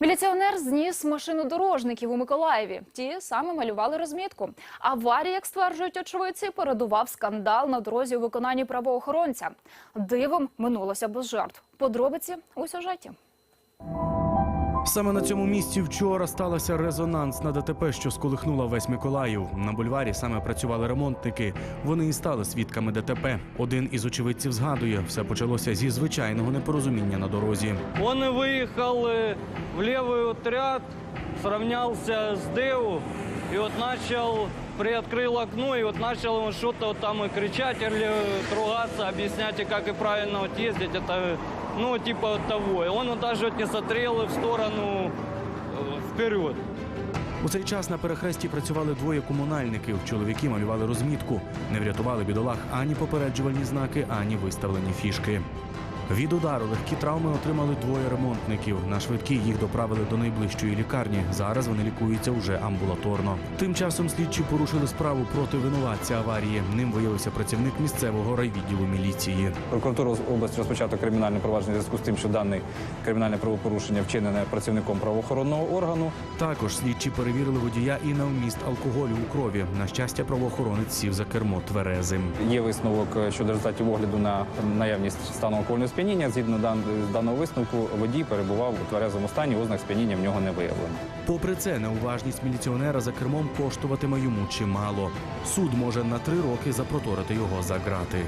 Міліціонер зніс машину дорожників у Миколаєві. Ті саме малювали розмітку. Аварії, як стверджують очевидці, передував скандал на дорозі у виконанні правоохоронця. Дивом минулося без жертв. Подробиці у сюжеті. Саме на цьому місці вчора сталося резонансна ДТП, що сколихнула весь Миколаїв. На бульварі саме працювали ремонтники. Вони і стали свідками ДТП. Один із очевидців згадує, все почалося зі звичайного непорозуміння на дорозі. Он и выехал э, в левый отряд, сравнялся с Дэу, и вот начал, приоткрыл окно, и вот начал он что-то вот там и кричать или ругаться, объяснять, и как и правильно вот ездить, это, ну, типа вот того. И он вот даже вот не смотрел в сторону э, вперед. У цей час на перехресті працювали двоє комунальників. Чоловіки малювали розмітку. Не врятували бідолах ані попереджувальні знаки, ані виставлені фішки. Від удару легкі травми отримали двоє ремонтників. На швидкій їх доправили до найближчої лікарні. Зараз вони лікуються вже амбулаторно. Тим часом слідчі порушили справу проти винуватця аварії. Ним виявився працівник місцевого райвідділу міліції. Прокуратура області розпочато кримінальне провадження в зв'язку з тим, що дане кримінальне правопорушення вчинене працівником правоохоронного органу. Також слідчі перевірили водія і на вміст алкоголю у крові. На щастя, правоохоронець сів за кермо тверезим. Є висновок е, щодо результатів огляду на наявність стану алкогольного сп'яніння. Згідно даного висновку, водій перебував у тверезому стані, ознак сп'яніння в нього не виявлено. Попри це, неуважність міліціонера за кермом коштуватиме йому чимало. Суд може на три роки запроторити його за грати.